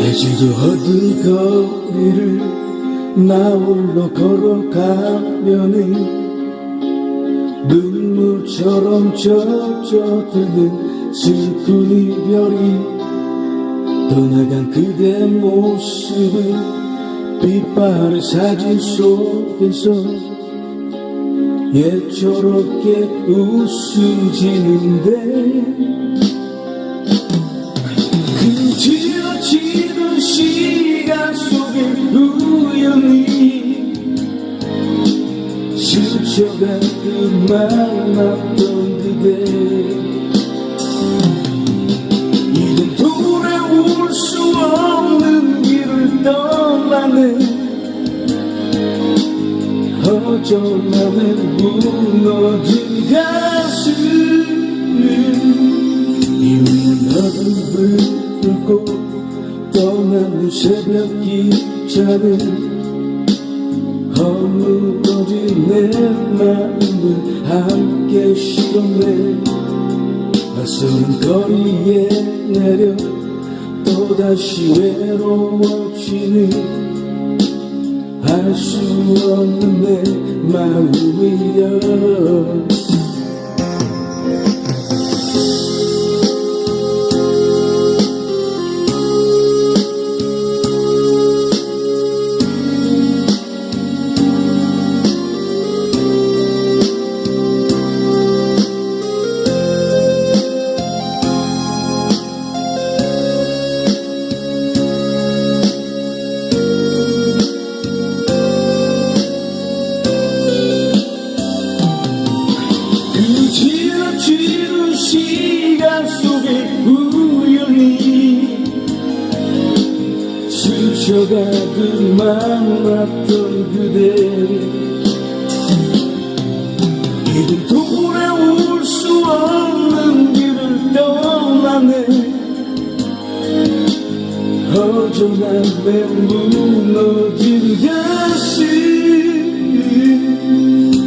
해지고 어두운 거리를 나 홀로 걸어가면은 눈물처럼 젖어드는 슬픈 이별이 떠나간 그대 모습은 빛바랜 사진 속에서 예초롭게 웃음 지는데 그 지어지는 스쳐가 그 만났던 그대. 이젠 돌아올 수 없는 길을 떠나네. 허전함에 무너진 가슴 이유는 어둠을 뚫고 떠나는 새벽 기차는 허물어진 내 마음을 함께 실었네 낯선 거리에 내려 또다시 외로워지는 알 수 없는 내 마음이여 우연히 스쳐가듯 만났던 그대 이젠 돌아올 수 없는 길을 떠나네. 허전한 내 무너진 가슴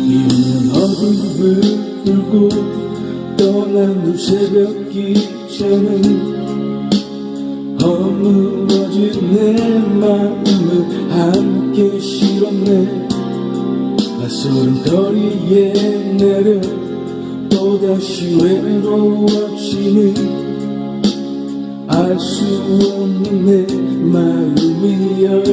이유는 어둠을 뚫고 떠나는 새벽 기차는 허물어진 내 마음을 함께 실었네. 낯선 거리에 내려 또다시 외로워지는 알 수 없는 내 마음이여